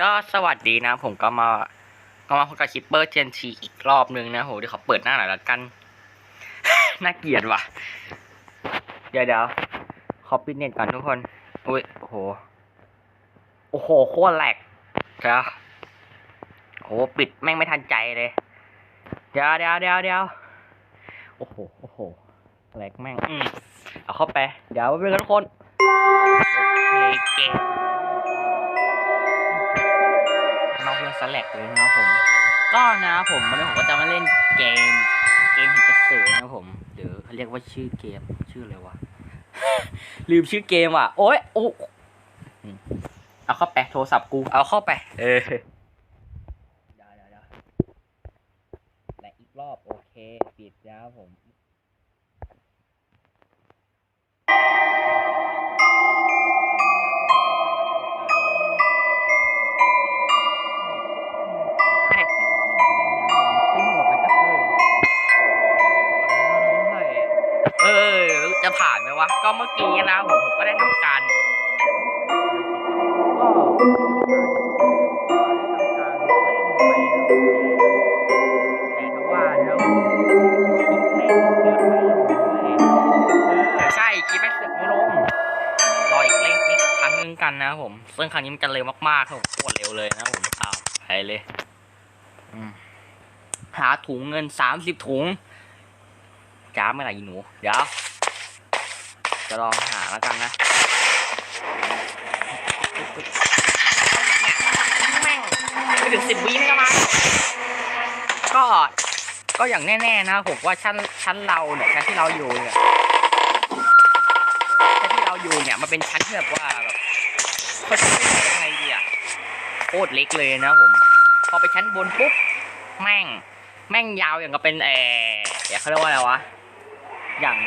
ก็สวัสดีนะ ผมก็มาก็มาพบกับคิปเปอร์เจนทีอีกรอบนึงนะโหเดี๋ยวขอเปิดหน้าหน่อยละกัน น่าเกลียดว่ะ เดี๋ยวเดี๋ยวขอปิดเน็ตก่อนทุกคนอุ้ยโอ้โหโอ้โหโคตรแหลกเดี๋ยวโอ้โหปิดแม่งไม่ทันใจเลย เดี๋ยวเดี๋ยวเดี๋ยวเดี๋ยวโอ้โหโอ้โหแหลกแม่งอืมเอาเข้าไป เดี๋ยวไปกันทุกคนโอเคเก่ง เรื่องสแลกเลยนะครับผม ก็นะครับผมวันนี้ผมก็จะมาเล่นเกม เกมหินกระสือนะครับผมหรือเขาเรียกว่าชื่อเกมชื่ออะไรวะ ลืมชื่อเกมว่ะ โอ้ยโอ้เอาเข้าไปโทรศัพท์กู เอาเข้าไป เออเดี๋ยวเดี๋ยวและอีกรอบโอเค ปิดแล้วผม เออจะผ่านไหมวะ ก็เมื่อกี้นะผมผมก็ได้ทำการก็ได้ทำการเล่นไปแต่ถ้าว่าแล้วคลิปแม่งเสือกไม่ลงเลยเออใช่คลิปแม่งเสือกไม่ลงรออีกเล่นอีกครั้งนึงกันนะผมซึ่งครั้งนี้มันจะเร็วมากๆครับผมโคตรเร็วเลยนะผมอ้าวไปเลยหาถุงเงินสามสิบถุง จ้าไม่ไรอีหนู เดี๋ยว จะลองหาแล้วกันนะแม่งไม่ถึงสิบวิไม่ก็มาก็ก็อย่างแน่ๆนะผมว่าชั้นชั้นเราเนี่ยชั้นที่เราอยู่เนี่ยชั้นที่เราอยู่เนี่ยมันเป็นชั้นที่แบบว่าแบบเขาจะเรียกยังไงดีอะโคตรเล็กเลยนะผม พอไปชั้นบนปุ๊บแม่ง แม่งยาวอย่างกับเป็นเออเดี๋ยวเขาเรียกว่าอะไรวะ อย่าง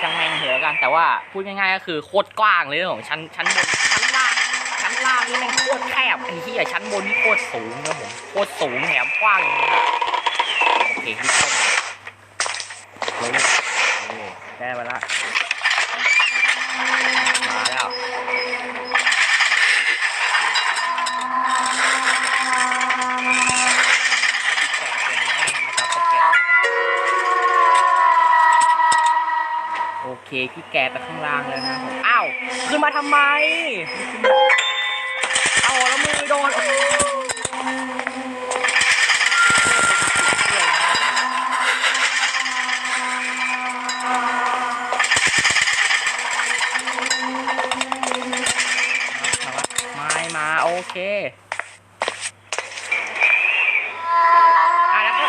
ช่างแม่งเหอะกัน แต่ว่าพูดง่ายๆก็คือโคตรกว้างเลยของชั้นชั้นบนชั้นล่างชั้นล่างนี่แม่งโคตรแคบไอ้ที่อะชั้นบนนี่โคตรสูงนะผมโคตรสูงแถมกว้างเลยนะโอเคนี่เข้ามาเลยนี่ได้มาละ พี่แกไปข้างล่างแล้วนะอ้าวขึ้นมาทำไม เอาแล้วมือโดนไม่มา โอเคอะแล้วก็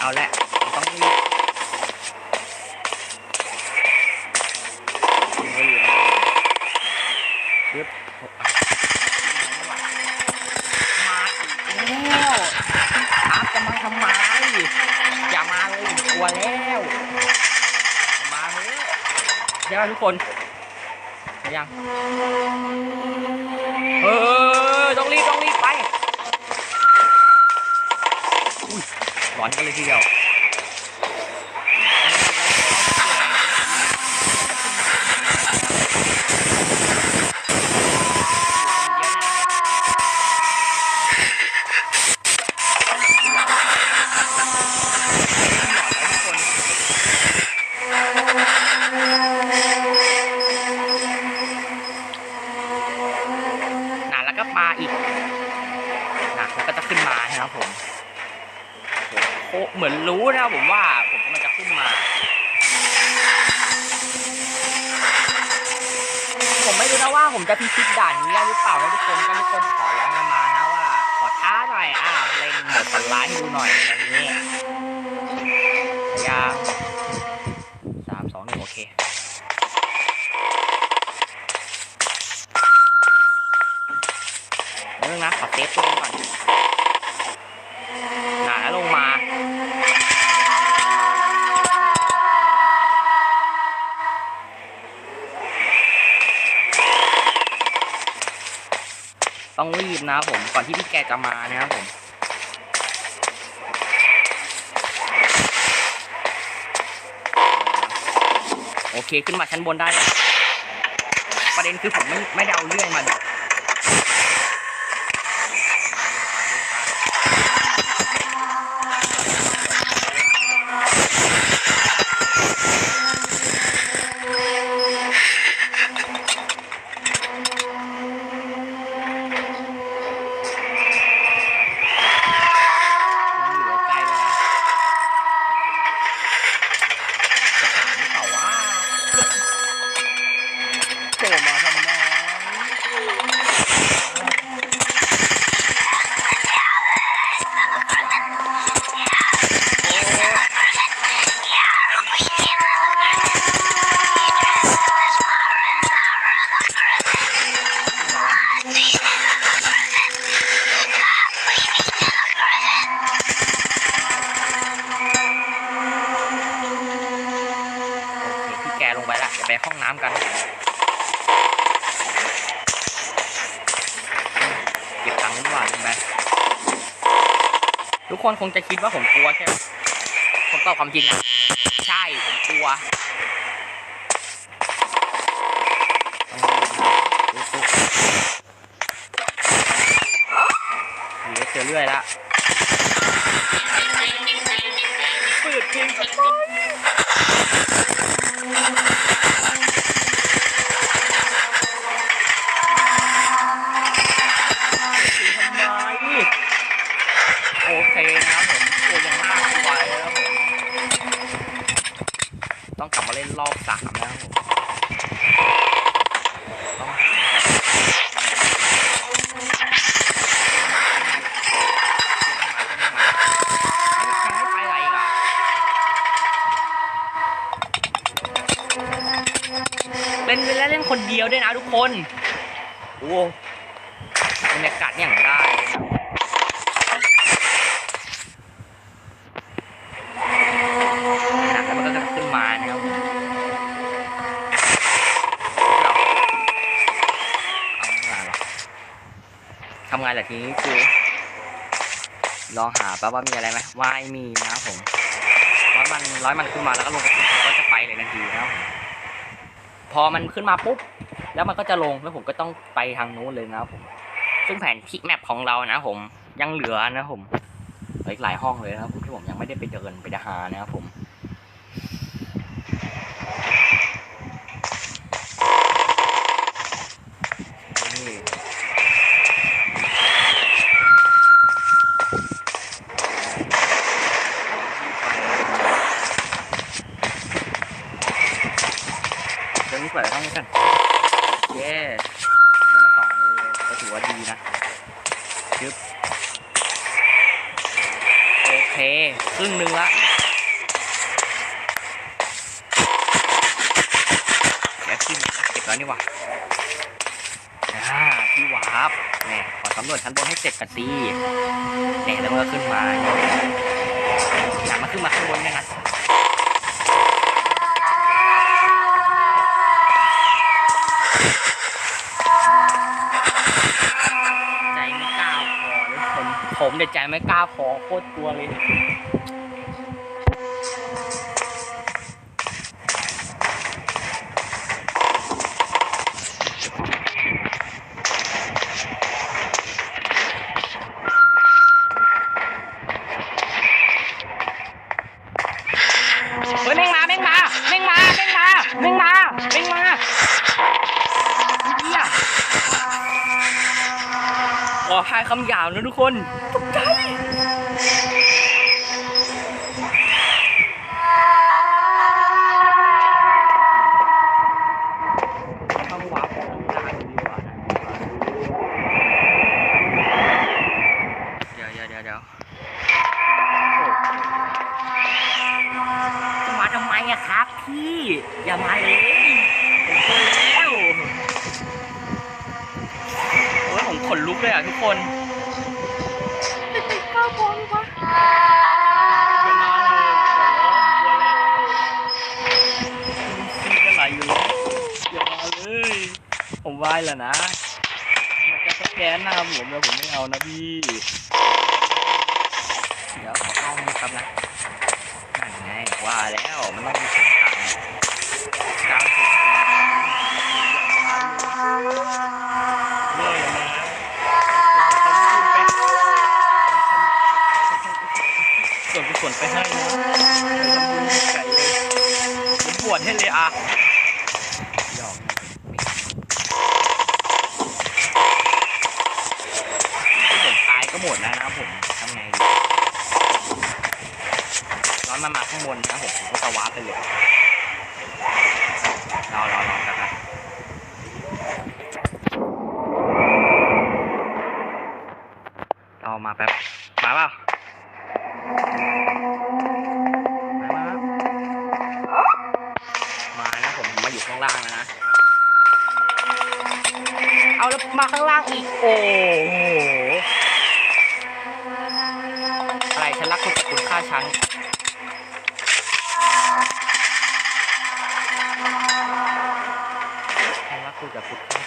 เอาละต้องรีบ ปึ๊บมาอีกแล้วอาจะมาทำไม อย่ามา กลัวแล้วมาเถอะเดี๋ยวทุกคนเห็นยังเออต้องรีบต้องรีบไปอุ้ยร้อนกันเลยทีเดียว น่ะแล้วก็มาอีกน่ะแล้วก็จะขึ้นมานะครับผมโอ้โห เหมือนรู้นะผมว่าผมกำลังจะขึ้นมา ผมไม่รู้นะว่าผมจะพิชิตด่านนี้ได้หรือเปล่านะทุกคนก็ทุกคนขอร้องกันมานะว่า ขอท้าหน่อยอะเล่นหมดสันลน์ให้ดูหน่อยอย่างนี้ยาสามสองหนึ่งโอเคเรื่องนะขอเซฟตัวเองก่อนหนาแล้วลงมา บนะครับผมก่อนที่พี่แกจะมานะครับผมโอเคขึ้นมาชั้นบนได้ ประเด็นคือผมไม่ไม่ได้เอาเลื่อยมาดิมันอยู่ใกล้ๆเลยนะจะถามหรือเปล่าว่า โผล่มาทำไมโอเคพี่แกลง ไปละเดี๋ยวไปห้องน้ำกันเก็บตังค์ดีกว่าลงไปทุกคนคงจะคิดว่าผมกลัวใช่ไหมผมตอบความจริงนะใช่ผมกลัวเหลือเจอเรื่อยละเปิดเพลงทำไมทำไมโอเคนะครับผมโอ้ยังน่ากลัวเลยนะครับผม ต้องกลับมาเล่นรอบสามนะครับผมต้องไม่ไปไหนอีกอะเล่นเล่นเล่นคนเดียวด้วยนะทุกคน โอ้บรรยากาศอย่างได้เลยนะหนักแล้วมันก็จะขึ้นมานะครับผมเอาเอาไม่มาหรอกทำไงล่ะทีนี้กูลองหาแป๊บว่ามีอะไรไหมว่าไม่มีนะครับผมร้อยมันร้อยมันขึ้นมาแล้วก็ลงกระตุ้นผมก็จะไปเลยทันทีนะครับผมพอมันขึ้นมาปุ๊บแล้วมันก็จะลงแล้วผมก็ต้องไปทางนู้นเลยนะครับผม ซึ่งแผนที่แมปของเรานะผมยังเหลือนะผมออีกหลายห้องเลยนะครับผมที่ผมยังไม่ได้ไปเดินไปหานะครับผม เดี๋ยวนี้เปิดห้องนี้กันเย้ได้มาสองเลยก็ถือว่าดีนะยึบโอเคครึ่งหนึ่งละเดี๋ยวขึ้นเก็บแล้วนี่ว่าอ่าที่วาร์ปเนี่ยขอสำรวจชั้นบนให้เสร็จกันสิเนี่ยแล้วมันก็ขึ้นมาอยากมาขึ้นมาข้างบนเนี่ยนะ ผมเดดใจไม่กล้าขอโคตรกลัวเลย ขอพายคำหยาบนะทุกคนตกใจเข้าวาร์ปของจานดีกว่านะเดี๋ยวเดี๋ยวเดี๋ยวเดี๋ยวโอ้จะมาทำไมอะครับพี่ อย่ามาเลยผมเจอแล้วโอ้ยผมข นลุกเลยอะทุกคนก้าวพอหรือวะอย่ามาเลยขอร้องกลัวแล้วซีก็ไหลอยู่แล้วอย่ามาเลย ผมไหว้แล้วนะมันจะสแกนหน้าผมแล้วผมไม่เอานะพี่ เดี๋ยวขอเข้านี่ครับนะนั่นไงว่าแล้วมันต้องมีเสียง ส่วนไปให้นะไปทำบุญไก่เลยผมบวชให้เลยอะหยอกผมตายก็หมดแล้วนะครับผมทำไงดีร้อนมามาข้างบนนะครับผมผมก็จะวาร์ปไปเลยรอรอรอครับรอมาแป๊บาอยู่ข้างล่างแล้นะ เอาแล้วมาข้างล่างอีก โอ้โหอะไรฉันรักคุณแต่คุณฆ่าฉันฉันรักคุณแต่คุณค่า